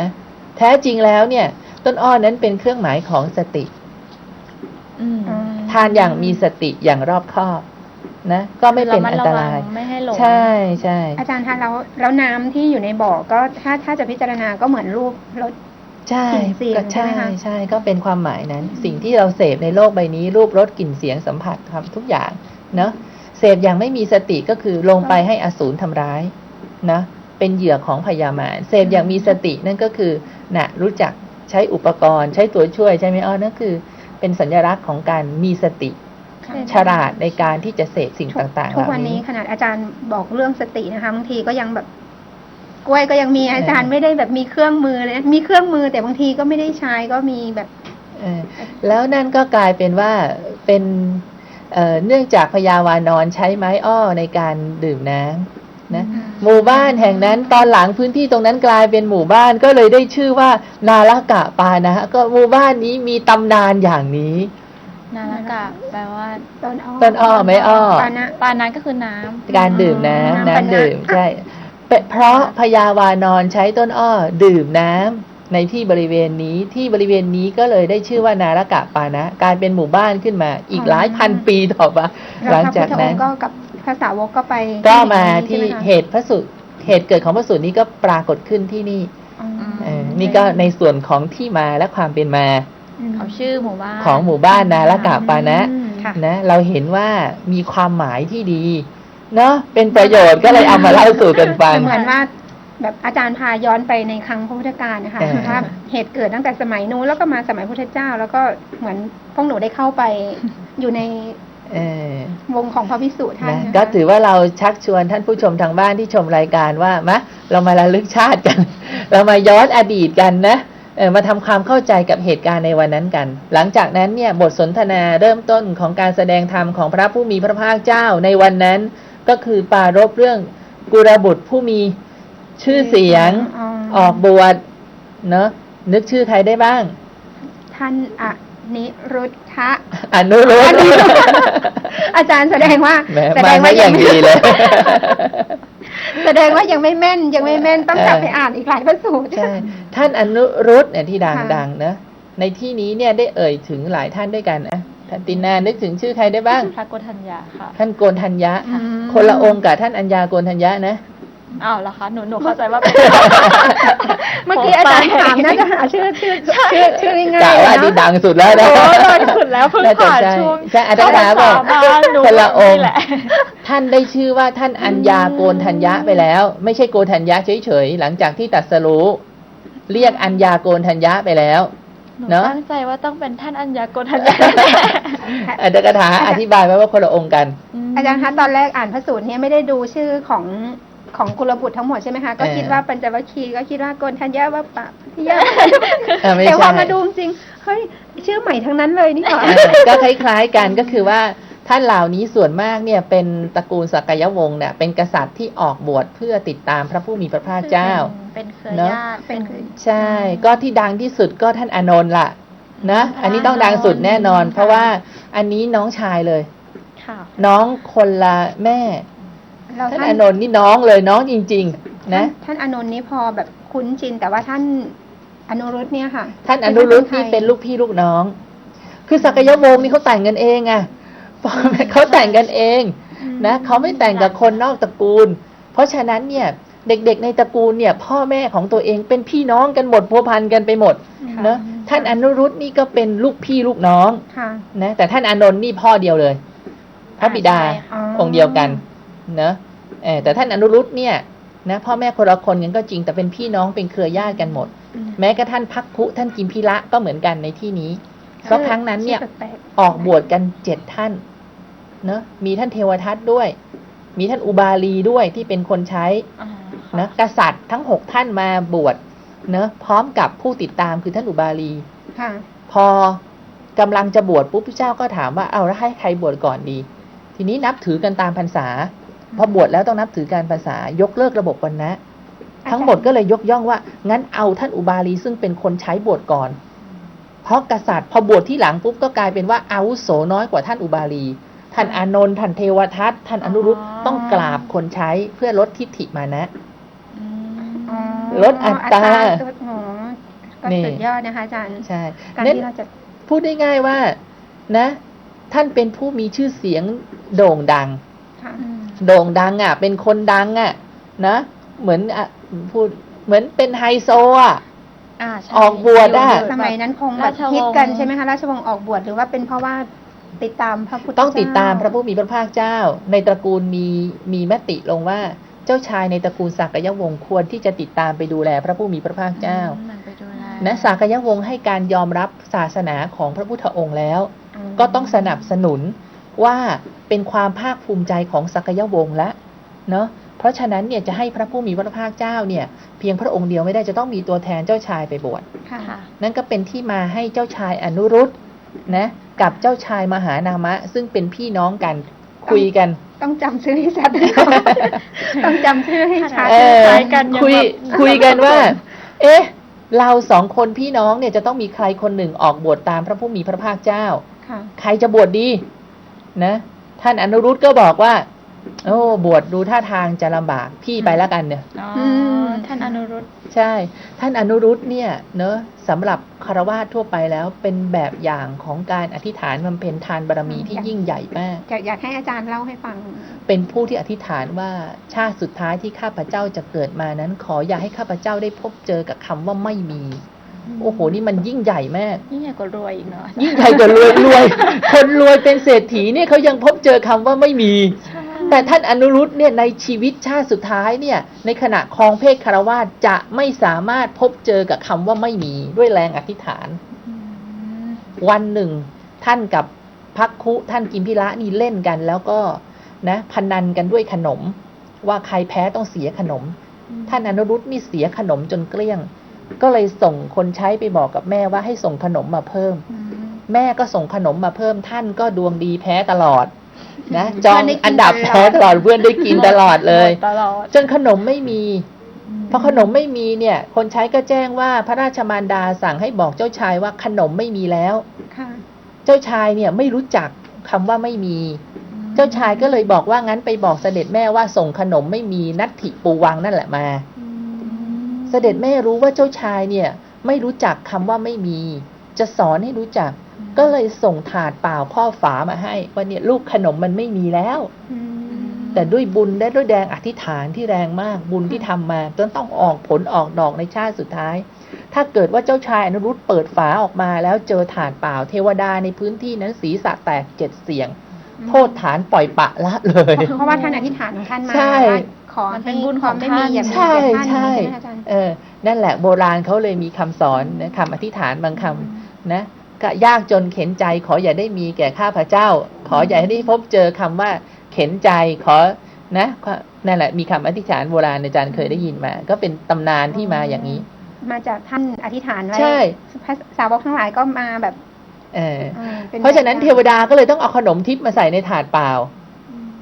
นะแท้จริงแล้วเนี่ย ต้นอ้อนั้นเป็นเครื่องหมายของสติอืมทานอย่างมีสติอย่างรอบคอบ นะ ก็ไม่เป็นอันตรายะมัดะวังไม่ให้หลงใช่ใช่อาจารย์คะแล้วแล้วน้ำที่อยู่ในบ่อก็ถ้าถ้าจะพิจารณาก็เหมือนรูปรถใช่กลิ่นเสียงก็ใช่ใช่ไหมคะใช่ก็เป็นความหมายนั้น สิ่งที่เราเสพในโลกใบนี้ รูปรสกลิ่นเสียงสัมผัสครับทุกอย่าง เนาะเสพอย่างไม่มีสติก็คือลงไปให้อสูรทำร้าย นะ เป็นเหยื่อของพยามารเสพอย่างมีสตินั่นก็คือนะรู้จักใช้อุปกรณ์ ใช้ตัวช่วยใช่ไหมอ้อนั่นคือ เป็นสัญลักษณ์ของการมีสติค่ะฉลาดในการที่จะเสพสิ่งต่างๆทุกเหล่าวันนี้นี้ขนาดอาจารย์บอกเรื่องสตินะคะบางทีก็ยังแบบกล้วยก็ยังมีอาจารย์ไม่ได้แบบมีเครื่องมือเลยนะมีเครื่องมือแต่บางทีก็ไม่ได้ใช้ก็มีแบบเออแล้วนั่นก็กลายเป็นว่าเป็นเอ่อเนื่องจากพญาวานอนใช้ไม้อ้อในการดื่มน้ำ นะหมู่บ้านแห่งนั้นตอนหลังพื้นที่ตรงนั้นกลายเป็นหมู่บ้านก็เลยได้ชื่อว่านาลกะปานะฮะก็หมู่บ้านนี้มีตำนานอย่างนี้ นาฬกะแปลว่าต้นอ้อต้นอ้อไม้อ้อปานะปานั้นก็คือน้ำการดื่มน้ำน้ำน้ำปานะดื่มใช่เป็นเพราะพญาวานอนใช้ต้นอ้อดื่มน้ำในที่บริเวณนี้ที่บริเวณนี้ก็เลยได้ชื่อว่านาลกะปานะกลายเป็นหมู่บ้านขึ้นมาอีกหลายพันปีต่อมาหลังจากนั้นแล้วพระพุทธองค์ก็กับ ภาษาวกก็ไปก็มาที่ที่นี่ใช่ไหมคะเหตุพระสูตรเหตุเกิดของพระสูตรนี้ก็ปรากฏขึ้นที่นี่อ๋อเออนี่ก็ในส่วนของที่มาและความเป็นมามเขาชื่อหมู่บ้านของหมู่บ้านนาลกะปานะอืมค่ะนะ เราเห็นว่ามีความหมายที่ดีเนาะเป็นประโยชน์ก็เลยเอามาเล่าสู่กันฟังเหมือนว่าแบบอาจารย์พาย้อนไปในครั้งพระพุทธกาลนะคะเออว่าเหตุเกิดตั้งแต่สมัยนู้นแล้วก็มาสมัยพุทธเจ้า แล้วก็เหมือนพวกหนูได้เข้าไปอยู่ใน เออวงของพระวิสุท่านนะนะคะก็ถือว่าเราชักชวนท่านผู้ชมทางบ้านที่ชมรายการว่ามะเรามาระลึกชาติกัน เรามาย้อนอดีตกันนะเออมาทำความเข้าใจกับเหตุการณ์ในวันนั้นกัน หลังจากนั้นเนี่ยบทสนทนาเริ่มต้นของการแสดงธรรมของพระผู้มีพระภาคเจ้าในวันนั้นก็คือปรารบเรื่องกุรบุตรผู้มีชื่อเสียงอ๋อออกบวชเนาะนึกชื่อใครได้บ้าง ท่านอ นิรุทธะอนุรุตอนุรุตอาจารย์แสดงว่าแหมแสดมางไม่ว่าอยัย่างงดีเลย แสดงว่ายังไม่แม่นยังไม่แม่นต้องกลับไปอ่านอีกหลายพระสูตร ใช่ท่านอนุรุตเนี่ยที่ดังค่ะ ดังนะในที่นี้เนี่ยได้เอ่ยถึงหลายท่านด้วยกันนะท่านตินานึกถึงชื่อใครได้บ้าง พระโกฏัญญาค่ะ ท่านโกนทัญญะ อืม คนละองค์กับท่านอัญญาโกนทัญญะนะ อ้าวเหรอคะหนูหนูเข้าใจว่าเป็น เมื่อกี้อาจารย์ถามน่าจะหาชื่อชื่อชื่อชื่อง่ายกะๆว่าเนดีอะดังสุดแล้วนะโอ้โดนขุดแล้วเพิ่งน่าจะผ่านใช่ช่วงใช่อาจารย์ถามบอกภาษาบ้านหนูคนละองค์นี่แหละ ท่านได้ชื่อว่าท่านอัญญาโกนทัญญะไปแล้ว ไม่ใช่โกนทัญญะเฉยๆหลังจากที่ตรัดสรู้เรียกอัญญาโกนทัญญะไปแล้ว หนูเนอะ ตั้งใจว่าต้องเป็นท่านอัญญาโกฏัญญาอาจารย์กถาอธิบายไว้ว่าคนละองค์กัน อาจารย์คะตอนแรกอ่านพระสูตรเนี่ยไม่ได้ดูชื่อของ ของกุลบุตรทั้งหมดใช่ไหมคะ ก็เออคิดว่าปัญจวัคคีย์ก็คิดว่าโกนทัญญาว่าปะพิยาเออไม่แต่พอใช่มาดูจริงเฮ้ยชื่อใหม่ทั้งนั้นเลยนี่หว่าเออก็คล้ายๆกันก็คือว่าท่านเหล่านี้ส่วนมากเนี่ยเป็นตระกูลสักยวงศ์เนี่ยเป็นกษัตริย์ที่ออกบวชเพื่อติดตามพระผู้มีพระภาคเจ้า เป็นเครือเนอะ ญาติเป็นใช่ ก็ที่ดังที่สุดก็ท่านอานนท์ล่ะนะ อันนี้ต้องดังสุดแน่นอน เพราะว่าอันนี้น้องชายเลย ค่ะ น้องคนละแม่ เราท่านท่านอานนท์นี่น้องเลยน้องจริง ๆ นะ ท่านอานนท์นี่พอแบบคุ้นชิน แต่ว่าท่านอนุรุตเนี่ยค่ะ ท่านอนุรุตนี่เป็นลูกพี่ลูกน้อง คือสักยวงศ์นี่เขาแต่งกันเองอะพ่อแม่เขาแต่งกันเองนะเขาไม่แต่งกับคนนอกตระกูล เพราะฉะนั้นเนี่ยเด็กๆในตระกูลเนี่ย พ่อแม่ของตัวเองเป็นพี่น้องกันหมดพัวพันกันไปหมดค่ะเนอะท่านอนุรุตนี่ก็เป็นลูกพี่ลูกน้องค่ะนะแต่ท่านอานนท์นี่พ่อเดียวเลย พระบิดาอ๋อองค์เดียวกัน เนอะเออ แต่ท่านอนุรุตเนี่ยนะพ่อแม่คนละคนกันก็จริงแต่เป็นพี่น้องเป็นเครือญาติกันหมดอืมแม้กระทั่งพักคุท่านกิมพิระก็เหมือนกันในที่นี้เพราะครั้งนั้นเนี่ยชื่อแปลกออกบวชกันเจ็ดท่านเนอะมีท่านเทวทัตด้วย มีท่านอุบาลีด้วยที่เป็นคนใช้อ่านะกษัตริย์ทั้งหกท่านมาบวชเนอะพร้อมกับผู้ติดตามคือท่านอุบาลีๆค่ะพอกำลังจะบวชปุ๊บพระเจ้าก็ถามว่าเอาแล้วให้ใครบวชก่อนดี ทีนี้นับถือกันตามพรรษา พอบวชแล้วต้องนับถือการภาษายกเลิกระบบวันนะทั้งหมดก็เลยยกย่องว่า งั้นเอาท่านอุบาลีซึ่งเป็นคนใช้บวชก่อน เพราะกษัตริย์พอบวชที่หลังปุ๊บก็กลายเป็นว่าอาวุโสน้อยกว่าท่านอุบาลี ท่านอานนท์ท่านเทวทัตท่านอนุรุตต้องกราบคนใช้เพื่อลดทิฏฐิมานะอืมอ๋อลดอัตราลดอ๋อก็นี่สุดยอดนะคะอาจารย์ใช่การเน้นที่เราจะพูดได้ง่ายว่านะ ท่านเป็นผู้มีชื่อเสียงโด่งดังค่ะอืม โด่งดังอะ เป็นคนดังอะ นะ เหมือนอะพูดเหมือนเป็นไฮโซอะ อ่าใช่ออกบวชอะอยู่สมัยนั้นคงแบบราชวงศ์ ฮิตกันใช่ไหมคะราชวงศ์ออกบวชหรือว่าเป็นเพราะว่าติดตามพระพุทธต้องติดตามพระเจ้ผู้มีพระภาคเจ้า ในตระกูลมีมีมติลงว่าเจ้าชายในตระกูลสักยวงศ์ควรที่จะติดตามไปดูแลพระผู้มีพระภาคเจ้า อืมมันไปดูแลนะสักยวงศ์ให้การยอมรับศาสนาของพระพุทธองค์แล้วอืมก็ต้องสนับสนุน ว่าเป็นความภาคภูมิใจของสักยวงศ์ละเนาะเพราะฉะนั้นเนี่ยจะให้พระผู้มีพระภาคเจ้าเนี่ยเพียงพระองค์เดียวไม่ได้จะต้องมีตัวแทนเจ้าชายไปบวชค่ะค่ะนั่นก็เป็นที่มาให้เจ้าชายอนุรุตนะกับเจ้าชายมหานามะ ซึ่งเป็นพี่น้องกันคุยกัน ต้องจำชื่อให้ชัดต้องจำชื่อให้ชัดเออคล้ายกันยังคุยแบบคุยกันว่า เอ๊ะ เราสองคนพี่น้องเนี่ยจะต้องมีใครคนหนึ่งออกบวชตามพระผู้มีพระภาคเจ้าค่ะใครจะบวชดี นะ ท่านอนุรุตก็บอกว่า โอ้บวชดูท่าทางจะลำบากพี่ไปแล้วกันเนี่ยอ๋อมท่านอนุรุตใช่ ท่านอนุรุตเนี่ยเนอะสำหรับคารวาสทั่วไปแล้วเป็นแบบอย่างของการอธิษฐานบำเพ็ญทานบารมีที่ยิ่งใหญ่มาก อยากอยากให้อาจารย์เล่าให้ฟัง เป็นผู้ที่อธิษฐานว่าชาติสุดท้ายที่ข้าพเจ้าจะเกิดมานั้น ขออย่าให้ข้าพเจ้าได้พบเจอกับคำว่าไม่มี โอ้โห นี่มันยิ่งใหญ่มากยิ่งใหญ่กว่ารวยอีกเนาะยิ่งใหญ่กว่ารวยรวย คนรวยเป็นเศรษฐีเนี่ยเขายังพบเจอคำว่าไม่มีใช่แต่ท่านอนุรุตเนี่ยในชีวิตชาติสุดท้ายเนี่ยในขณะครองเพศคารวาสจะไม่สามารถพบเจอกับคำว่าไม่มีด้วยแรงอธิษฐานอืมวันหนึ่ง ท่านกับพักคุท่านกิมพิระนี่เล่นกัน แล้วก็นะพนันกันด้วยขนม ว่าใครแพ้ต้องเสียขนม ท่านอนุรุตนี่เสียขนมจนเกลี้ยง ก็เลยส่งคนใช้ไปบอกกับแม่ว่าให้ส่งขนมมาเพิ่มอืมแม่ก็ส่งขนมมาเพิ่มท่านก็ดวงดีแพ้ตลอดนะจเพื่องอนได้กินอันดับตลอดแพ้ตลอดเพื่อนได้กินตลอดเลยหมตลอดจนขนมไม่มีพอขนมไม่มีเนี่ย คนใช้ก็แจ้งว่าพระราชมารดาสั่งให้บอกเจ้าชายว่าขนมไม่มีแล้วค่ะเจ้าชายเนี่ยไม่รู้จักคำว่าไม่มี เจ้าชายก็เลยบอกว่างั้นไปบอกเสด็จแม่ว่าส่งขนมไม่มีนัตถิปูวังนั่นแหละมาอืม เสด็จแม่รู้ว่าเจ้าชายเนี่ยไม่รู้จักคำว่าไม่มี จะสอนให้รู้จัก ก็เลยส่งถาดเปล่าพ่อฝามาให้ว่าเนี่ยลูกขนมมันไม่มีแล้วอืมแต่ด้วยบุญและด้วยแรงอธิษฐานที่แรงมากบุญที่ทำมาจนต้องออกผลออกดอกในชาติสุดท้าย ถ้าเกิดว่าเจ้าชายอนุรุตเปิดฝาออกมาแล้วเจอฐานเปล่าเทวดาในพื้นที่นั้นศีรษะแตกเจ็ดเสียง โทษฐานปล่อยปะละเลย เพราะว่าท่านอธิษฐานของท่านมาใช่ว่า ขอมันเป็ให้นบุญความไม่มีของท่านอย่ามีใช่แก่ท่านใช่ไหมอาจารย์เออนั่นแหละโบราณเขาเลยมีคำสอนนะคำอธิษฐานบางคำนะก็ยากจนเข็นใจขออย่าได้มีแก่ข้าพเจ้า ขออย่าให้ได้พบเจอคำว่าเข็นใจขอนะก็นั่นแหละมีคำอธิษฐานโบราณอาจารย์เคยได้ยินมา ก็เป็นตำนานที่มาอย่างนี้ มาจากท่านอธิษฐานไว้ใช่พระสาวกทั้งหลายก็มาแบบ เออออป็เพราะฉะนั้นเทวดาก็เลยต้องเอาขนมทิพย์มาใส่ในถาดเปล่า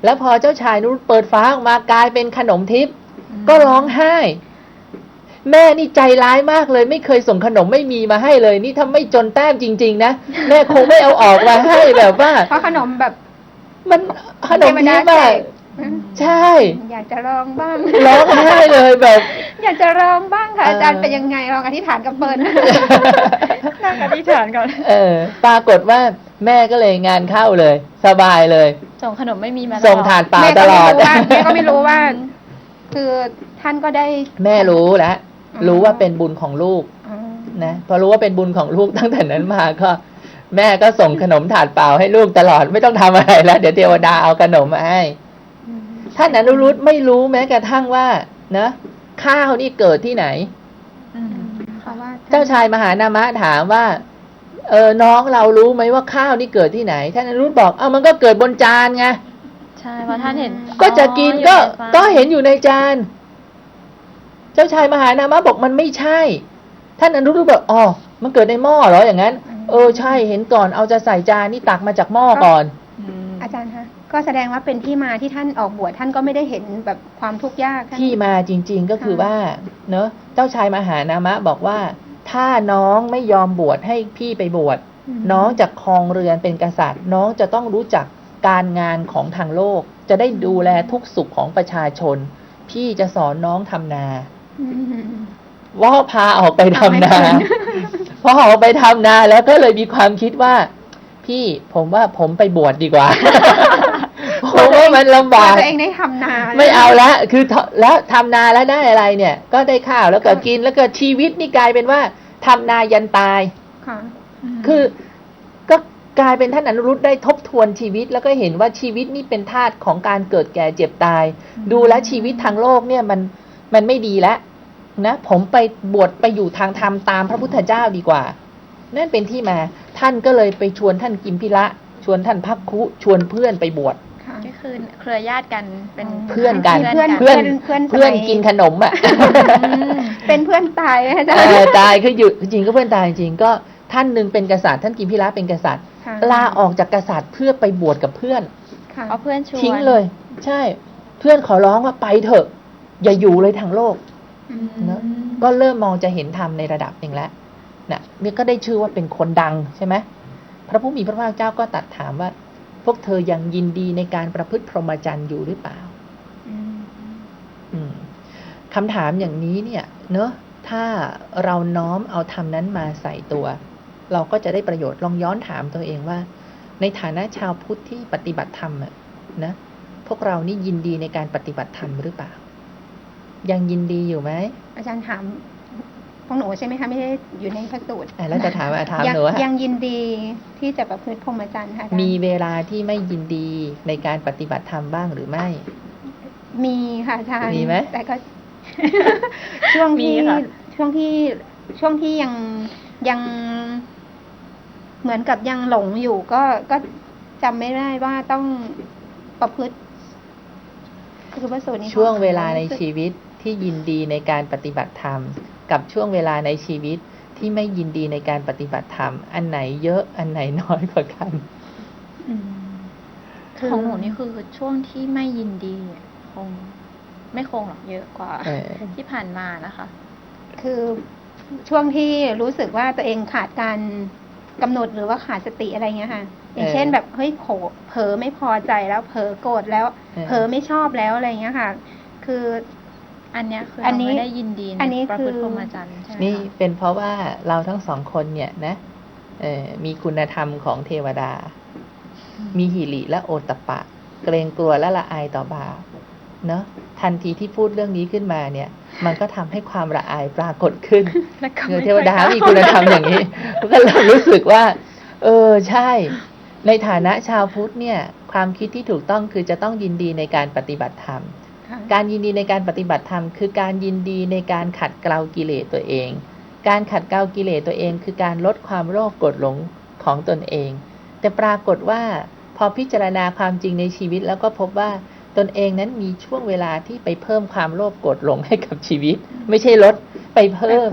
แล้วพอเจ้าชายนุชเปิดฟ้าออกมากลายเป็นขนมทิพย์ก็ร้องไห้ แม่นี่ใจร้ายมากเลย ไม่เคยส่งขนมไม่มีมาให้เลย นี่ถ้าไม่จนแต้มจริง ๆ นะแม่คงไม่เอาออกมาให้แบบว่าเพราะขนมแบบ มันขนมเทวทิดาพย์อะแจก ใช่อยากจะลองบ้างร้องไห้เลยแบบ อยากจะลองบ้างค่ะเออออาจารย์เป็นยังไงลองอธิษฐานกับเฟิร์นนั่งอธิษฐานก่อนเออ ปรากฏว่าแม่ก็เลยงานเข้าเลย สบายเลย ส่งขนมไม่มีมาส่งถาดเปล่าตลอดแม่ก็ไม่รู้ว่าแม่ก็ไม่รู้ว่า คือท่านก็ได้ แม่รู้แล้วอ๋อรู้ว่าเป็นบุญของลูกอ๋อนะพอรู้ว่าเป็นบุญของลูกตั้งแต่นั้นมาก็แม่ก็ส่งขนมถาดเปล่าให้ลูกตลอดไม่ต้องทำอะไรแล้ว เดี๋ยวเทวดาเอาขนมมาให้อืม ท่านอนุรุตไม่รู้แม้กระทั่งว่านะข้าวนี่เกิดที่ไหนอืมเพราะว่าเจ้าชายมหานามะถามว่า เออน้องเรารู้ไหมว่าข้าวนี่เกิดที่ไหน ท่านอนุรุตบอก เอามันก็เกิดบนจานไงใช่เพราะท่านเห็น ก็จะกินอ๋อก็อยู่ในฟ้าก็เห็นอยู่ในจาน เจ้าชายมหานามะบอกมันไม่ใช่ ท่านอนุรุตบอกอ๋อมันเกิดในหม้อเหรออย่างนั้น เออใช่เห็นก่อนเอาจะใส่จานนี่ตักมาจากหม้อก่อน ก็แสดงว่าเป็นที่มาที่ท่านออกบวชท่านก็ไม่ได้เห็นแบบความทุกข์ยากท่านที่มาจริง ๆ ก็คือค่ะว่า เนอะเจ้าชายมหานามะบอกว่า ถ้าน้องไม่ยอมบวชให้พี่ไปบวชมน้องจะครองเรือนเป็นกษัตริย์ น้องจะต้องรู้จักการงานของทางโลก จะได้ดูแลทุกสุขของประชาชน พี่จะสอนน้องทำนาอืมว่าพาออกไปทำนาเอาให้พอออกไปทำนาแล้วก็เลยมีความคิดว่า พี่ผมว่าผมไปบวชดีกว่าผ มว่ามันลำบากตัวเองได้ทำนาไม่เอาละคือทแล้วทำนาแล้วได้อะไรเนี่ย ก็ได้ข้าวแล้วก็กินแล้วก็ชีวิตนี่กลายเป็นว่าทำนายันตายค่ะคือก็กลายเป็นท่านอนุรุตได้ทบทวนชีวิตแล้วก็เห็นว่าชีวิตนี่เป็นธาตุของการเกิดแก่เจ็บตาย ดูแลวชีวิตทางโลกเนี่ยมันมันไม่ดีแล้วนะผมไปบวชไปอยู่ทางธรรมตามพระพุทธเจ้าดีกว่า นั่นเป็นที่มาท่านก็เลยไปชวนท่านกิมพิระชวนท่านพักคุชวนเพื่อนไปบวชค่ะ ก็คือเครือญาติกันเป็นเพื่อนกันเพื่อนเพื่อนเพื่อนเพื่อนสมัยกินขนมอะเป็นเพื่อนตายไหมอาจารเอย์อตายคืออยู่จริงๆก็เพื่อนตายจริงๆก็ท่านหนึ่งเป็นกษัตริย์ท่านกิมพิระเป็นกษัตริย์ค่ะลาออกจากกษัตริย์เพื่อไปบวชกับเพื่อนค่ะเอาเพื่อนชวนทิ้งเลย ใช่ เพื่อนขอร้องว่าไปเถอะ อย่าอยู่เลยทางโลกอืมเนอะก็เริ่มมองจะเห็นธรรมในระดับหนึ่งแล้วนะนี่ก็ได้ชื่อว่าเป็นคนดังใช่ไหมพระผู้มีพระภาคเจ้าก็ตรัดถามว่า พวกเธอยังยินดีในการประพฤติพรหมจรรย์อยู่หรือเปล่าคำถามอย่างนี้เนี่ยเนอะถ้าเราน้อมเอาธรรมนั้นมาใส่ตัว เราก็จะได้ประโยชน์ลองย้อนถามตัวเองว่า ในฐานะชาวพุทธที่ปฏิบัติธรรมอะนะพวกเรานี่ยินดีในการปฏิบัติธรรมหรือเปล่า ยังยินดีอยู่ไหมอาจารย์ถาม พวกหนูใช่ไหมคะไม่ได้อยู่ในพระสูตรอะแล้วจะถามอะถามยังหนูอะยังยินดีที่จะประพฤติพรหมจรรย์ค่ะอาจารย์มีเวลาที่ไม่ยินดีในการปฏิบัติธรรมบ้างหรือไม่ มีค่ะอาจารย์มีไหมแต่ก็ ช่วงที่มีค่ะช่วงที่ช่วงที่ยังยังเหมือนกับยังหลงอยู่ก็ก็จำไม่ได้ว่าต้องประพฤติคือพระสูตรนี้ช่วงเวลาในรู้สึกชีวิตที่ยินดีในการปฏิบัติธรรม กับช่วงเวลาในชีวิตที่ไม่ยินดีในการปฏิบัติธรรม อันไหนเยอะอันไหนน้อยกว่ากันอืมคือของหนูนี่คือช่วงที่ไม่ยินดีอะคง ไม่คงหรอกเยอะกว่าเออที่ผ่านมานะคะ คือช่วงที่รู้สึกว่าตัวเองขาดการกำหนดหรือว่าขาดสติอะไรเงี้ยค่ะ อย่างเช่นแบบเฮ้ยโขเผลอไม่พอใจแล้วเผลอโกรธแล้วเออเผลอไม่ชอบแล้วอะไรเงี้ยค่ะ คือ อันเนี้ยคืออัอนนี้เราไม่ได้ยินดีในอันนี้ประพฤติคือพรหมจรรย์ใช่ไหมนี่คะเป็นเพราะว่าเราทั้งสองคนเนี่ยนะเออมีคุณธรรมของเทวดา มีหิริและโอตตปปะ เกรงกลัวและละอายต่อบาปเนาะทันทีที่พูดเรื่องนี้ขึ้นมาเนี่ย มันก็ทำให้ความละอายปรากฏขึ้นแล้วก็เดี๋ยวไม่เทวดาค่อยมีคุณธรรมอย่างนี้ก็เริ่มรู้สึกว่า เออใช่ ในฐานะชาวพุทธเนี่ย ความคิดที่ถูกต้องคือจะต้องยินดีในการปฏิบัติธรรมค่ะ การยินดีในการปฏิบัติธรรมคือการยินดีในการขัดเกลากิเลสตัวเอง การขัดเกลากิเลสตัวเอง คือการลดความโลภโกรธหลงของตนเอง แต่ปรากฏว่าพอพิจารณาความจริงในชีวิตแล้วก็พบว่าตนเองนั้นมีช่วงเวลาที่ไปเพิ่มความโลภโกรธหลงให้กับชีวิต ไม่ใช่ลดไปเพิ่ม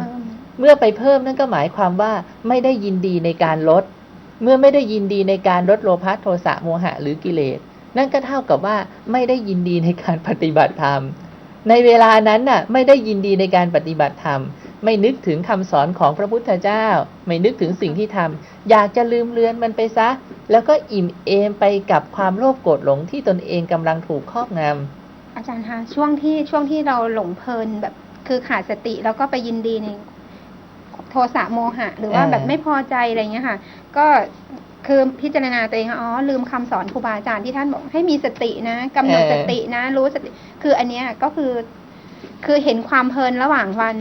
เมื่อไปเพิ่มนั่นก็หมายความว่าไม่ได้ยินดีในการลด เมื่อไม่ได้ยินดีในการลดโลภะโทสะโมหะหรือกิเลส นั่นก็เท่ากับว่าไม่ได้ยินดีในการปฏิบัติธรรม ในเวลานั้นน่ะไม่ได้ยินดีในการปฏิบัติธรรม ไม่นึกถึงคำสอนของพระพุทธเจ้า ไม่นึกถึงสิ่งที่ทำอยากจะลืมเลือนมันไปซะ แล้วก็อิ่มเอมไปกับความโลภโกรธหลงที่ตนเองกำลังถูกครอบงำอาจารย์คะช่วงที่ช่วงที่เราหลงเพลินแบบคือขาดสติแล้วก็ไปยินดีในโทสะโมหะ หรือว่าแบบไม่พอใจอะไรเงี้ยค่ะ ก็ คือพิจารณาตัวเองอ๋อลืมคำสอนครูบาอาจารย์ที่ท่านบอกให้มีสตินะกำหนดสตินะ รู้สติ คืออันเนี้ยก็คือ คือเห็นความเพลินระหว่างวัน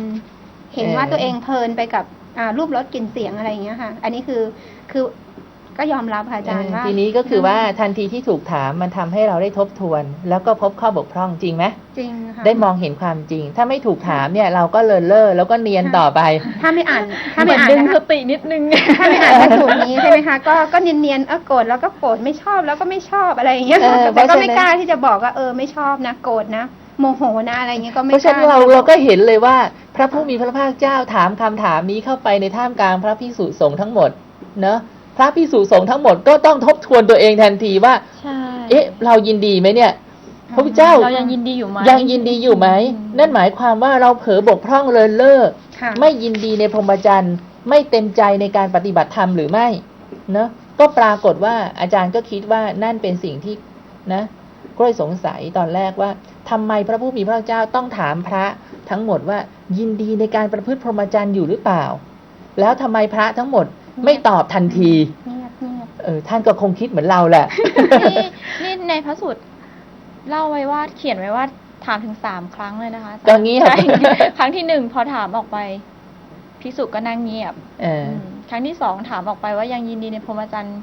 เห็นว่าตัวเองเพลินไปกับอ่ารูปรสกลิ่นเสียงอะไรเงี้ยค่ะ อันนี้คือคือ ก็ยอมรับค่ะอาจารย์ว่า ทีนี้ก็คือว่าทันทีที่ถูกถามมันทำให้เราได้ทบทวน แล้วก็พบข้อบกพร่องจริงไหมจริงค่ะได้มองเห็นความจริง ถ้าไม่ถูกถามเนี่ยเราก็เลินเล่อแล้วก็เนียนต่อไป ถ้าไม่อ่านถ้าเหมืไม่อนอ่านดึงนะสคะตินิดนึงถ้าไม่อ่านพระสูตรนี้ใช่ไหมคะก็ก็เนียนๆเออโกรธแล้วก็โกรธไม่ชอบแล้วก็ไม่ชอบอะไรอย่างเงี้ยเออแต่ก็เพราะฉะนั้นไม่กล้าที่จะบอกว่าเออไม่ชอบนะโกรธนะโมโหนะอะไรเงี้ยก็ไม่เพราะกฉะล้านั้นเราเราก็เห็นเลยว่า พระผู้มีพระภาคเจ้าถามคำถามนี้เข้าไปในท่ามกลางพระพิสุสงฆ์ทั้งหมดเนอะ พระพิสุสงฆ์ทั้งหมดก็ต้องทบทวนตัวเองทันทีว่า ใช่เอ๊ะ เรายินดีไหมเนี่ย พระพุทธเจ้า เรายังยินดีอยู่ไหมยังยินดีอยู่ไหม นั่นหมายความว่าเราเผลอบกพร่องเลินเล่อค่ะไม่ยินดีในพรหมจรรย์ไม่เต็มใจในการปฏิบัติธรรมหรือไม่เนอะก็ปรากฏว่าอาจารย์ก็คิดว่านั่นเป็นสิ่งที่นะกล้วยสงสัยตอนแรกว่าทำไมพระผู้มีพระเจ้าต้องถามพระทั้งหมดว่ายินดีในการประพฤติพรหมจรรย์อยู่หรือเปล่า แล้วทำไมพระทั้งหมด ไม่ตอบทันทีเงียบเงียบเออท่านก็คงคิดเหมือนเราแหละนี่นี่ในพระสูตรเล่าไว้ว่าเขียนไว้ว่าถามถึงสามครั้งเลยนะคะก็เงียบใช่ครั้งที่หนึ่งพอถามออกไปพิสุก็นั่งเงียบเออมครั้งที่สองถามออกไปว่ายังยินดีในพรหมจรรย์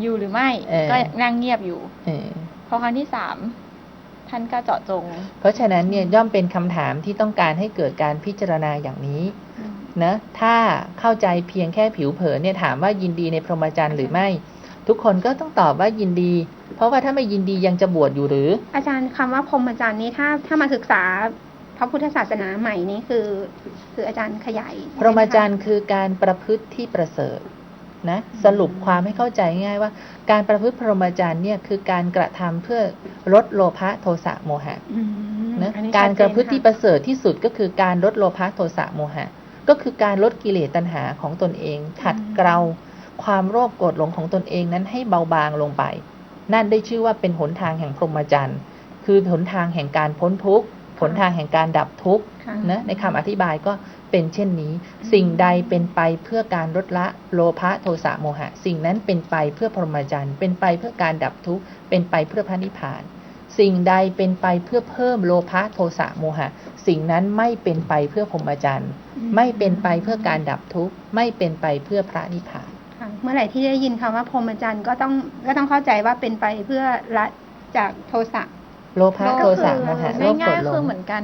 อยู่หรือไม่เออก็นั่งเงียบอยู่เออพอครั้งที่สามท่านก็เจาะจง เพราะฉะนั้นเนี่ยย่อมเป็นคำถามที่ต้องการให้เกิดการพิจารณาอย่างนี้ นะถ้าเข้าใจเพียงแค่ผิวเผินเนี่ยถามว่ายินดีในพรหมจรรย์หรือไม่ ทุกคนก็ต้องตอบว่ายินดี เพราะว่าถ้าไม่ยินดียังจะบวชอยู่หรือ อาจารย์คำว่าพรหมจรรย์นี้ถ้าถ้ามาศึกษาพระพุทธศาสนาใหม่นี้คือ คืออาจารย์ขยายพรหมจรรย์คือการประพฤติที่ประเสริฐนะสรุปความให้เข้าใจง่ายว่า การประพฤติพรหมจรรย์เนี่ยคือการกระทำเพื่อลดโลภะโทสะโมหะอืมนะอันนี้การชัดกเจนระพฤติที่ประเสริฐที่สุดก็คือการลดโลภะโทสะโมหะ ก็คือการลดกิเลสตัณหาของตนเอง ขัดเกลาความโลภโกรธหลงของตนเองนั้นให้เบาบางลงไป นั่นได้ชื่อว่าเป็นหนทางแห่งพรหมจรรย์ คือหนทางแห่งการพ้นทุกข์หนทางแห่งการดับทุกข์ค่ะนะในคำอธิบายก็เป็นเช่นนี้ สิ่งใดเป็นไปเพื่อการลดละโลภะโทสะโมหะ สิ่งนั้นเป็นไปเพื่อพรหมจรรย์ เป็นไปเพื่อการดับทุกข์ เป็นไปเพื่อพระนิพพาน สิ่งใดเป็นไปเพื่อเพิ่มโลภะโทสะโมหะ สิ่งนั้นไม่เป็นไปเพื่อพรหมจรรย์ ไม่เป็นไปเพื่อการดับทุกข์ ไม่เป็นไปเพื่อพระนิพพานค่ะเมื่อไหร่ที่ได้ยินคำว่าพรหมจรรย์ก็ต้องก็ต้องเข้าใจว่าเป็นไปเพื่อละจากโทสะโลภะโทสะโมหะโลภโกรง่ายธๆหลคืองเหมือนกัน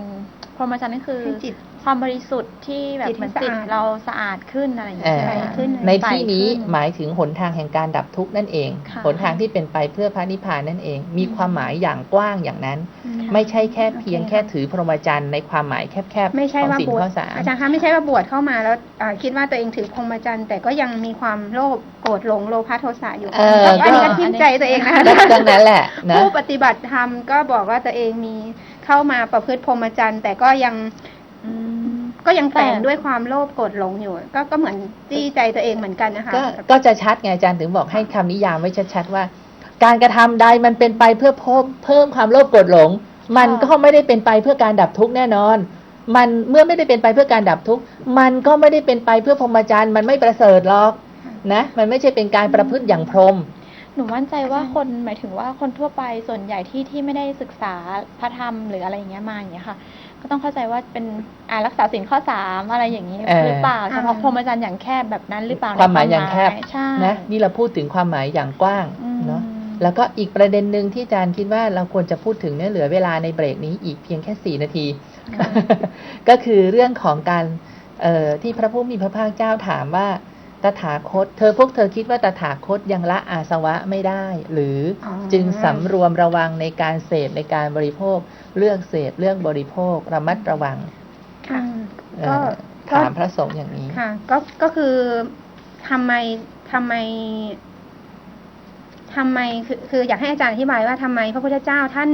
พรหมจรรย์นี่คือให้จิต ความบริสุทธิ์ที่แบบจิตเหมือนที่จิตสะอาด เราสะอาดขึ้นอะไรอย่างเอ่เงี้ยอใช่ไหมใสคะ ขึ้นในที่นี้ใสขึ้นหมายถึงหนทางแห่งการดับทุกข์นั่นเอง ค่ะ หนทางที่เป็นไปเพื่อพระนิพพานนั่นเอง มีความหมายอย่างกว้างอย่างนั้น อืม ไม่ใช่แค่เพียงโอเคแค่ถือพรหมจรรย์ในความหมายแคบๆไม่ใช่ของว่าสิ่งบวชข้อสาม อาจารย์คะไม่ใช่ว่าบวชเข้ามาแล้วอ่าคิดว่าตัวเองถือพรหมจรรย์แต่ก็ยังมีความโลภโกรธหลงโลภะโทสะอยู่เอออันนี้ก็ก็ทิ่มใจตัวเองนะคะ ดังนั้นแหละนะผู้ปฏิบัติธรรมก็บอกว่าตัวเองมีเข้ามาประพฤติพรหมจรรย์แต่ก็ยังอืม ก็ยังแฝงแต่ ด้วยความโลภโกรธหลงอยู่ ก็ก็เหมือนจี้ใจตัวเองเหมือนกันนะคะก็ก็จะชัดไงอาจารย์ถึงบอกให้คำนิยามไว้ชัดๆว่า การกระทำใดมันเป็นไปเพื่อเพิ่มเพิ่มความโลภโกรธหลง มันก็ไม่ได้เป็นไปเพื่อการดับทุกข์แน่นอน มันเมื่อไม่ได้เป็นไปเพื่อการดับทุกข์มันก็ไม่ได้เป็นไปเพื่อพรหมจรรย์มันไม่ประเสริฐหรอกนะมันไม่ใช่เป็นการประพฤติอย่างพรหม หนูมั่นใจว่าคนหมายถึงว่าคนทั่วไปส่วนใหญ่ที่ที่ไม่ได้ศึกษาพระธรรมหรืออะไรอย่างเงี้ยมาอย่างเงี้ยค่ะ ก็ต้องเข้าใจว่าเป็นอ่ารักษาศีลข้อสามอะไรอย่างนี้เออหรือเปล่าอ่าเฉพาะพรหมจรรย์อย่างแคบแบบนั้นหรือเปล่าความหมายอย่างแคบใช่นะนี่เราพูดถึงความหมายอย่างกว้างอืมเนาะแล้วก็อีกประเด็นหนึ่งที่อาจารย์คิดว่าเราควรจะพูดถึงเนี่ยเหลือเวลาในเบรกนี้อีกเพียงแค่สี่นาทีค่ะก็คือเรื่องของการเอ่อที่พระผู้มีพระภาคเจ้าถามว่า ตถาคต เธอพวกเธอคิดว่าตถาคตยังละอาสวะไม่ได้ หรือออจึงสำรวมระวังในการเสพในการบริโภค เลือกเสพเลือกบริโภคระมัดระวังค่ะเอ่ก็อก็ถามพระสงฆ์อย่างนี้ค่ะ ก็ก็คือทำไมทำไมทำไมคือคืออยากให้อาจารย์อธิบายว่าทำไมพระพุทธเจ้าท่าน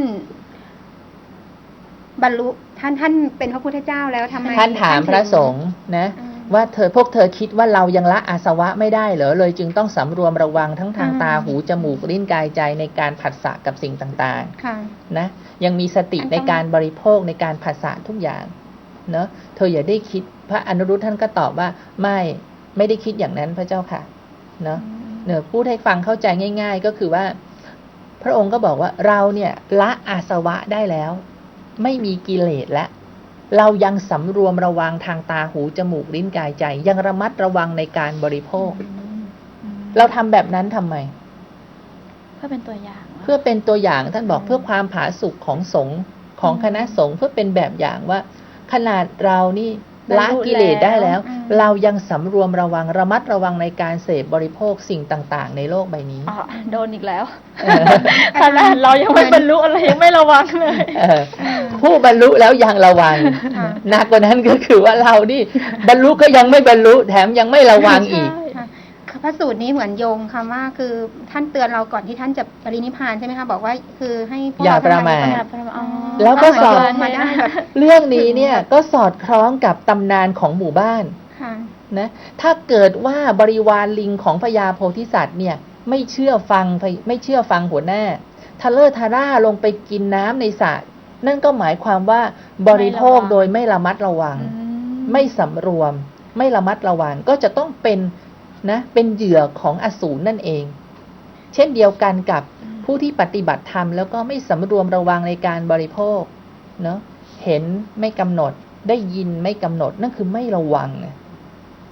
บรรลุท่านท่านเป็นพระพุทธเจ้าแล้วทำไมท่านถามพระสงฆ์นะอืม ว่าเธอพวกเธอคิดว่าเรายังละอาสวะไม่ได้เหรอเลยจึงต้องสำรวมระวังทั้งทางอืมตาหูจมูกลิ้นกายใจในการผัสสะกับสิ่งต่างค่ะๆนะยังมีสติอันต้องในการบริโภคในการผัสสะทุกอย่างเนาะเธออย่าได้คิดพระอนุรุตท่านก็ตอบว่าไม่ไม่ได้คิดอย่างนั้นพระเจ้าค่ะเนาะเนอพูดให้ฟังเข้าใจง่าย ๆ ก็คือว่า พระองค์ก็บอกว่าเราเนี่ยละอาสวะได้แล้ว ไม่มีกิเลสแล้ว เรายังสำรวมระวังทางตาหูจมูกลิ้นกายใจ ยังระมัดระวังในการบริโภค เราทำแบบนั้นทำไม เพื่อเป็นตัวอย่าง เพื่อเป็นตัวอย่างท่านบอกอืมเพื่อความผาสุกของสงฆ์ของคณะสงฆ์เพื่อเป็นแบบอย่างว่า ขนาดเรานี่ ละกิเลสได้แล้วอืมเรายังสำรวมระวังระมัดระวังในการเสพบริโภคสิ่งต่าง ๆ ในโลกใบนี้อ๋อโดนอีกแล้วเออขนาดเรายังไม่บรรลุอะไรยังไม่ระวังเลยเออผู้บรรลุแล้วยังระวังค่ะหนักกว่านั้นก็คือว่าเรานี่บรรลุก็ยังไม่บรรลุแถมยังไม่ระวังอีกค่ะ พระสูตรนี้เหมือนโยงคำว่าคือท่านเตือนเราก่อนที่ท่านจะปรินิพพานใช่ไหมคะบอกว่าคือให้พวกอย่าเราทั้งหลประมาทอย่าอ๋อแล้วก็สอนเหมืโยงมาได้แบบเรื่องนี้เนี่ยก็สอดคล้องกับตำนานของหมู่บ้านค่ะนะถ้าเกิดว่าบริวารลิงของพญาโพธิสัตว์เนี่ยไม่เชื่อฟังพไม่เชื่อฟังหัวหน้าทะเลอร์ทาร่าลงไปกินน้ำในสระนั่นก็หมายความว่าบริโภคไม่ระวังโดยไม่ระมัดระวังอืไม่สำรวม ไม่ระมัดระวังก็จะต้องเป็น นะเป็นเหยื่อของอสูรนั่นเอง เช่นเดียวกันกับผู้ที่ปฏิบัติธรรมแล้วก็ไม่สำรวมระวังในการบริโภคเนาะเห็นไม่กำหนดได้ยินไม่กำหนดนั่นคือไม่ระวังไง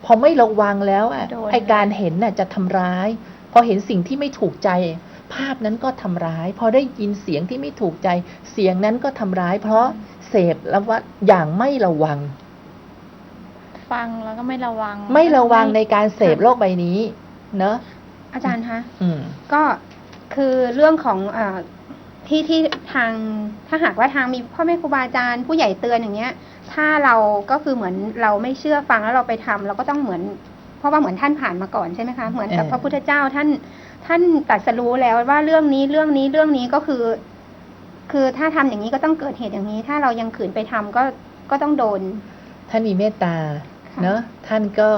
พอไม่ระวังแล้วอะโดนไอการเห็นน่ะจะทำร้าย พอเห็นสิ่งที่ไม่ถูกใจ ภาพนั้นก็ทำร้าย พอได้ยินเสียงที่ไม่ถูกใจ เสียงนั้นก็ทำร้าย เพราะเสพแล้วว่าอย่างไม่ระวัง ฟังแล้วก็ไม่ระวัง ไม่ระวังในการเสพโลกใบนี้ เนอะอาจารย์คะอืมก็คือเรื่องของเออที่ที่ทางถ้าหากว่าทางมีพ่อแม่ครูบาอาจารย์ผู้ใหญ่เตือนอย่างเงี้ย ถ้าเราก็คือเหมือนเราไม่เชื่อฟังแล้วเราไปทำเราก็ต้องเหมือน เพราะว่าเหมือนท่านผ่านมาก่อนใช่ไหมคะเหมือนกับเออพระพุทธเจ้าท่าน ท่านตรัสรู้แล้วว่าเรื่องนี้เรื่องนี้เรื่องนี้ก็คือ คือถ้าทำอย่างนี้ก็ต้องเกิดเหตุอย่างนี้ ถ้าเรายังขืนไปทำก็ก็ต้องโดนท่านมีเมตตาค่ะ เนอะท่านก็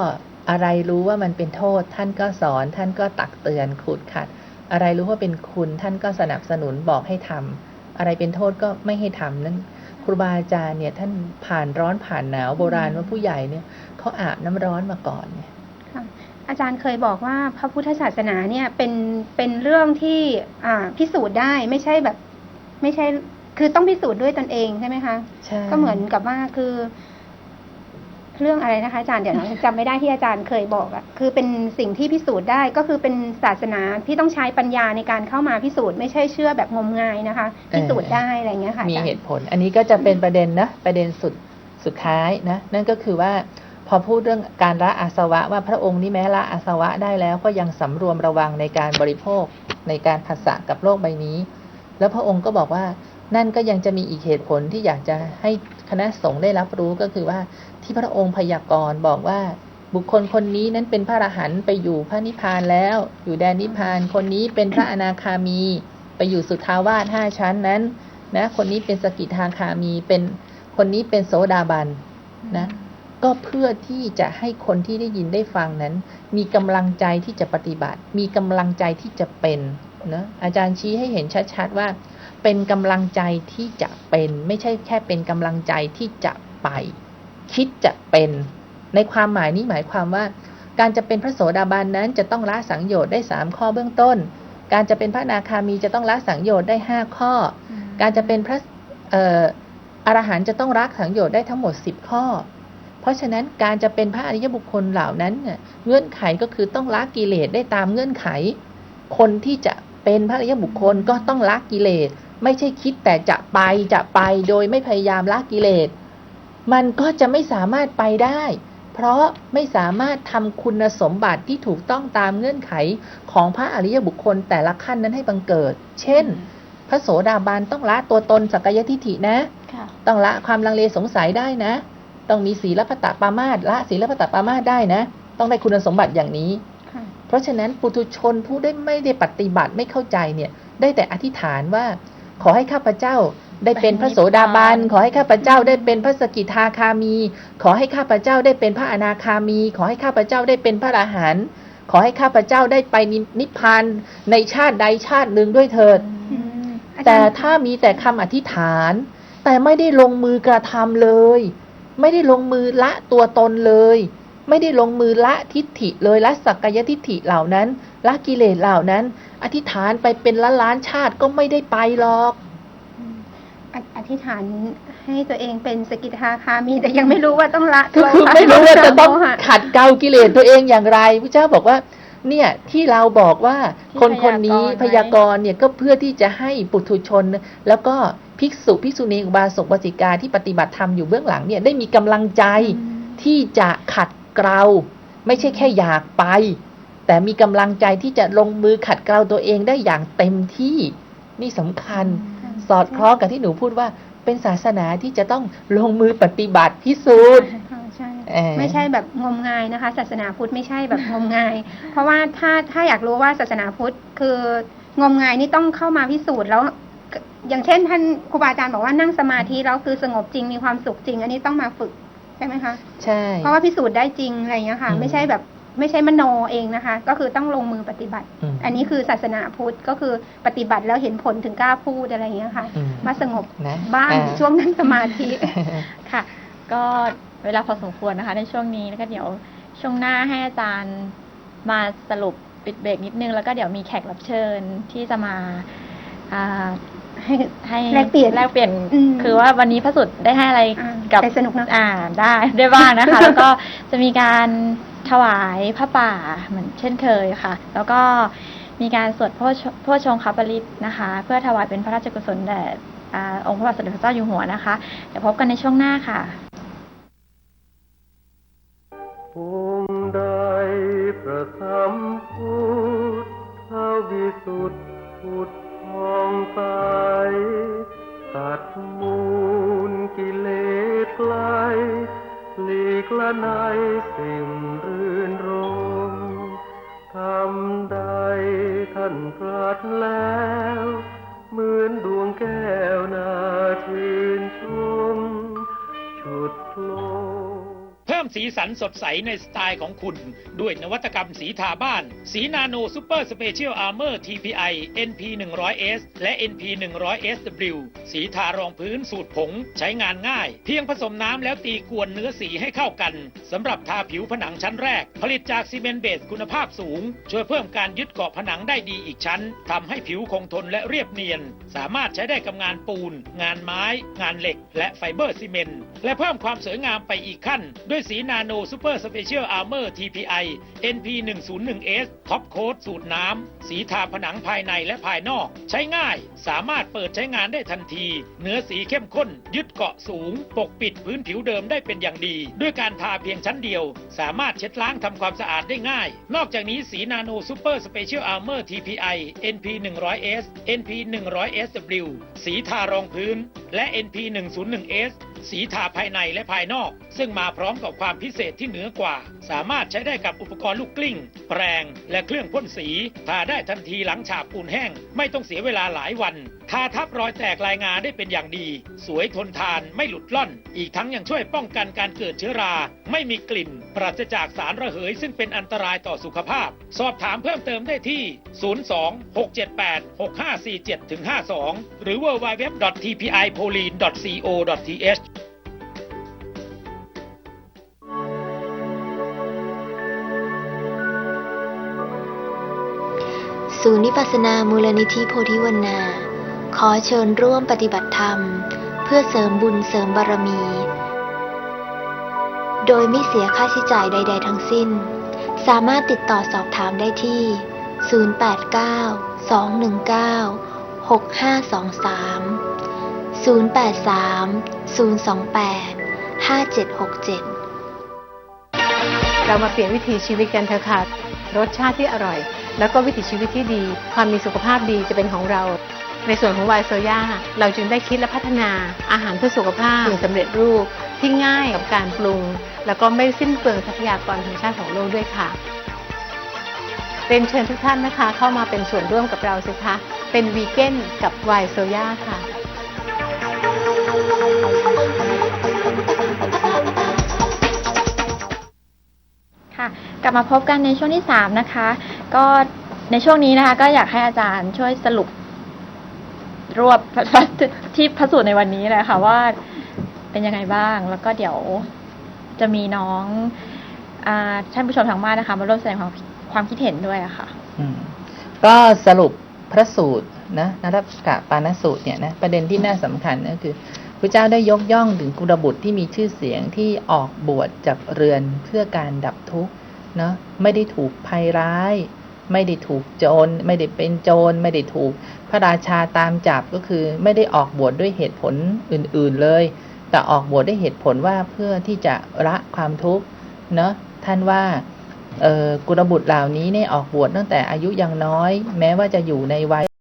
อะไรรู้ว่ามันเป็นโทษ ท่านก็สอน ท่านก็ตักเตือนขูดขัด อะไรรู้ว่าเป็นคุณ ท่านก็สนับสนุนบอกให้ทำอะไรเป็นโทษก็ไม่ให้ทำนั่นครูบาอาจารย์เนี่ยท่านผ่านร้อนผ่านหนาวโบราณว่าผู้ใหญ่เนี่ยเขาอาบน้ำร้อนมาก่อนเนี่ยค่ะอาจารย์เคยบอกว่าพระพุทธศาสนาเนี่ยเป็นเป็นเรื่องที่อ่าพิสูจน์ได้ไม่ใช่แบบ ไม่ใช่คือต้องพิสูจน์ด้วยตนเองใช่ไหมคะใช่ก็เหมือนกับว่าคือ เรื่องอะไรนะคะอาจารย์เดี๋ยวนะจำไม่ได้ที่อาจารย์เคยบอกอะคือเป็นสิ่งที่พิสูจน์ได้ก็คือเป็นศาสนาที่ต้องใช้ปัญญาในการเข้ามาพิสูจน์ไม่ใช่เชื่อแบบงมงายนะคะ พิสูจน์ได้อะไรเงี้ยค่ะมีเหตุผล อันนี้ก็จะเป็นประเด็นนะประเด็นสุดสุดท้ายนะนั่นก็คือว่าพอพูดเรื่องการละอาสวะว่าพระองค์นี่แม้ละอาสวะได้แล้วก็ยังสำรวมระวังในการบริโภคในการผัสสะกับโลกใบนี้ แล้วพระองค์ก็บอกว่านั่นก็ยังจะมีอีกเหตุผลที่อยากจะให้คณะสงฆ์ได้รับรู้ก็คือว่า ที่พระองค์พยากรณ์บอกว่าบุคคลคนนี้นั้นเป็นพระอรหันต์ไปอยู่พระนิพพานแล้ว อยู่แดนนิพพานคนนี้เป็นพระอนาคามี ไปอยู่สุทาวาสห้าชั้นนั้นนะคนนี้เป็นสกิทาคามีเป็นคนนี้เป็นโสดาบันนะก็เพื่อที่จะให้คนที่ได้ยินได้ฟังนั้น มีกำลังใจที่จะปฏิบัติ มีกำลังใจที่จะเป็นนะอาจารย์ชี้ให้เห็นชัดๆว่า เป็นกำลังใจที่จะเป็น ไม่ใช่แค่เป็นกำลังใจที่จะไป คิดจะเป็น ในความหมายนี้หมายความว่า การจะเป็นพระโสดาบันนั้นจะต้องละสังโยชน์ได้สามข้อเบื้องต้น การจะเป็นพระนาคามีจะต้องละสังโยชน์ได้ห้าข้อ การจะเป็นพระอรหันต์จะต้องรักสังโยชน์ได้ทั้งหมด 10 ข้อ เพราะฉะนั้นการจะเป็นพระอริยบุคคลเหล่านั้นเนี่ยเงื่อนไขก็คือต้องละกิเลสได้ตามเงื่อนไข คนที่จะเป็นพระอริยบุคคลก็ต้องละกิเลส ไม่ใช่คิดแต่จะไปจะไปโดยไม่พยายามละกิเลส มันก็จะไม่สามารถไปได้ เพราะไม่สามารถทำคุณสมบัติที่ถูกต้องตามเงื่อนไขของพระอริยบุคคลแต่ละขั้นนั้นให้บังเกิด เช่น พระโสดาบันต้องละตัวตนสักกายทิฏฐินะค่ะต้องละความลังเลสงสัยได้นะ ต้องมีศีลพัตตปามาสละศีลพัตตปามาสได้นะ ต้องได้คุณสมบัติอย่างนี้ค่ะเพราะฉะนั้นปุถุชนผู้ได้ไม่ได้ปฏิบัติไม่เข้าใจเนี่ย ได้แต่อธิษฐานว่าขอให้ข้าพเจ้า ได้เป็นพระโสดาบัน ขอให้ข้าพเจ้าได้เป็นพระสกิทาคามี ขอให้ข้าพเจ้าได้เป็นพระอนาคามี ขอให้ข้าพเจ้าได้เป็นพระอรหันต์ ขอให้ข้าพเจ้าได้ไปนิพพานในชาติใดชาติหนึ่งด้วยเถิดอืมอาจาแต่รย์ถ้ามีแต่คำอธิษฐาน แต่ไม่ได้ลงมือกระทำเลย ไม่ได้ลงมือละตัวตนเลย ไม่ได้ลงมือละทิฏฐิเลยละสักกายทิฏฐิเหล่านั้นละกิเลสเหล่านั้น อธิษฐานไปเป็นล้านล้านๆชาติก็ไม่ได้ไปหรอกออ ธิษฐานให้ตัวเองเป็นสกิทาคามี แต่ยังไม่รู้ว่าต้องละก็คือไม่รู้ว่าจะต้องค่ะขัดเกลากิเลสตัวเองอย่างไรพระเจ้าบอกว่า เนี่ยที่เราบอกว่าที่คนคนนี้พพยายากกรณ์รณ์เนี่ยก็เพื่อที่จะให้ปุถุชน แล้วก็ภิกษุภิกษุณีอุบาสกบาสิกาที่ปฏิบัติธรรมอยู่เบื้องหลังเนี่ยได้มีกำลังใจที่จะขัดเกลาไม่ใช่แค่อยากไป แต่มีกำลังใจที่จะลงมือขัดเกลาตัวเองได้อย่างเต็มที่นี่สำคัญ สอดคล้องกับที่หนูพูดว่าเป็นศาสนาที่จะต้องลงมือปฏิบัติพิสูจน์ค่ะใช่เอ่อไม่ใช่แบบงมงายนะคะ ศาสนาพุทธไม่ใช่แบบงมงาย เพราะว่าถ้าถ้าอยากรู้ว่าศาสนาพุทธคืองมงายนี่ต้องเข้ามาพิสูจน์แล้ว อย่างเช่น ท่านครูบาอาจารย์บอกว่านั่งสมาธิแล้วคือสงบจริงมีความสุขจริง อันนี้ต้องมาฝึกใช่ไหมคะใช่เพราะว่าพิสูจน์ได้จริงอะไรอย่างเงี้ยค่ะอืมไม่ใช่แบบ ไม่ใช่มโนเองนะคะ ก็คือต้องลงมือปฏิบัติมอันนี้คือศาสนาพุทธก็คือปฏิบัติแล้วเห็นผลถึงกล้าพูดอะไรอย่างเงี้ยค่ะอืมมาสงบนะบ้างอ่าช่วงนั่งสมาธิค่ะ ก็เวลาพอสมควรนะคะ ในช่วงนี้แล้วก็เดี๋ยวช่วงหน้าให้อาจารย์มาสรุปปิดเบรกนิดนึง แล้วก็เดี๋ยวมีแขกรับเชิญที่จะมาอ่าให้ให้แลกเปลี่ยนแลกเปลี่ยนอืมคือว่าวันนี้พระสุดได้ให้อะไรอ่ากับได้สนุกเนอะอ่าได้ได้บ้างนะคะ แล้วก็จะมีการ ถวายพระป่าเหมือนเช่นเคยค่ะ แล้วก็มีการสวดพระชพระชงคาปริตนะคะ เพื่อถวายเป็นพระราชกุศลแด่องค์พระบาทสมเด็จพระเจ้าอยู่หัวนะคะเดี๋ยวพบกันในช่วงหน้าค่ะองค์ใดประทับพุทธวิสุทธิพุทธองใสตัดมูลกิเลสไกลหลีกละในสิ่ง ท่านตรัสแล้ว เหมือนดวงแก้วนาชื่น สีสันสดใสในสไตล์ของคุณ ด้วยนวัตกรรมสีทาบ้าน สีนาโนซูเปอร์สเปเชียลอาร์เมอร์ TPI NP 100S และ NP 100SW สีทารองพื้นสูตรผง ใช้งานง่าย เพียงผสมน้ำแล้วตีกวนเนื้อสีให้เข้ากันสำหรับทาผิวผนังชั้นแรก ผลิตจากซีเมนต์เบสคุณภาพสูง ช่วยเพิ่มการยึดเกาะผนังได้ดีอีกชั้นทำให้ผิวคงทนและเรียบเนียน สามารถใช้ได้กับงานปูน งานไม้ งานเหล็ก และไฟเบอร์ซีเมนต์และเพิ่มความสวยงามไปอีกขั้น ด้วยสีนาโนซูเปอร์สเปเชียลอาร์เมอร์ TPI NP 101S ท็อปโค้ดสูตรน้ำ สีทาผนังภายในและภายนอก ใช้ง่าย สามารถเปิดใช้งานได้ทันที เนื้อสีเข้มข้น ยึดเกาะสูง ปกปิดพื้นผิวเดิมได้เป็นอย่างดี ด้วยการทาเพียงชั้นเดียว สามารถเช็ดล้างทำความสะอาดได้ง่าย นอกจากนี้สีนาโนซูเปอร์สเปเชียลอาร์เมอร์ TPI NP 100S NP 100SW สีทารองพื้นและ NP 101S สีทาภายในและภายนอก ซึ่งมาพร้อมกับความพิเศษที่เหนือกว่า สามารถใช้ได้กับอุปกรณ์ลูกกลิ้ง แปรงและเครื่องพ่นสี ทาได้ทันทีหลังฉาบปูนแห้ง ไม่ต้องเสียเวลาหลายวัน ทาทับรอยแตกลายงาได้เป็นอย่างดี สวยทนทานไม่หลุดล่อน อีกทั้งยังช่วยป้องกันการเกิดเชื้อรา ไม่มีกลิ่น ปราศจากสารระเหย ซึ่งเป็นอันตรายต่อสุขภาพ สอบถามเพิ่มเติมได้ที่ 02-678-6547-52 หรือ www.tpipoline.co.th ศูนย์นิพพาสนามูลนิธิโพธิวนนา ขอเชิญร่วมปฏิบัติธรรม เพื่อเสริมบุญเสริมบารมี โดยไม่เสียค่าใช้จ่ายใด ๆ ทั้งสิ้น สามารถติดต่อสอบถามได้ที่ 089 219 6523 083 028 5767 เรามาเปลี่ยนวิถีชีวิตกันเถอะค่ะรสชาติที่อร่อย แล้วก็วิถีชีวิตที่ดี ความมีสุขภาพดีจะเป็นของเรา ในส่วนของวายโซย่าเราจึงได้คิดและพัฒนาอาหารเพื่อสุขภาพสำเร็จรูปที่ง่ายกับการปรุง แล้วก็ไม่สิ้นเปลืองทรัพยากรธรรมชาติของโลกด้วยค่ะเรียนเชิญทุกท่านนะคะ เข้ามาเป็นส่วนร่วมกับเราสิคะ เป็นวีแกนกับวายโซย่าค่ะค่ะ กลับมาพบกันในช่วงที่สามนะคะ ก็ในช่วงนี้นะคะ ก็อยากให้อาจารย์ช่วยสรุป รวบที่พระสูตรในวันนี้เลยค่ะว่าเป็นยังไงบ้าง แล้วก็เดี๋ยวจะมีน้องอท่านผู้ชมทางบ้านนะคะ มาร่วมแสดงความความคิดเห็นด้วยะค่ะก็สรุปพระสูตรนะนรักะปานสูตรเนี่ยนะประเด็นที่น่าสำคัญก็คือพระเจ้าได้ยกย่องถึงกุลบุตรที่มีชื่อเสียงที่ออกบวชจากเรือนเพื่อการดับทุกข์เนาะไม่ได้ถูกภัยร้าย ไม่ได้ถูกโจรไม่ได้เป็นโจรไม่ได้ถูก พระราชาตามจับก็คือไม่ได้ออกบวชดด้วยเหตุผลอื่นๆเลย แต่ออกบวชด้วยเหตุผลว่าเพื่อที่จะละความทุกข์เนาะท่านว่ากุลบุตรเหล่านี้เนี่ยออกบวชตั้งแต่อายุยังน้อย แม้ว่าจะอยู่ในวัย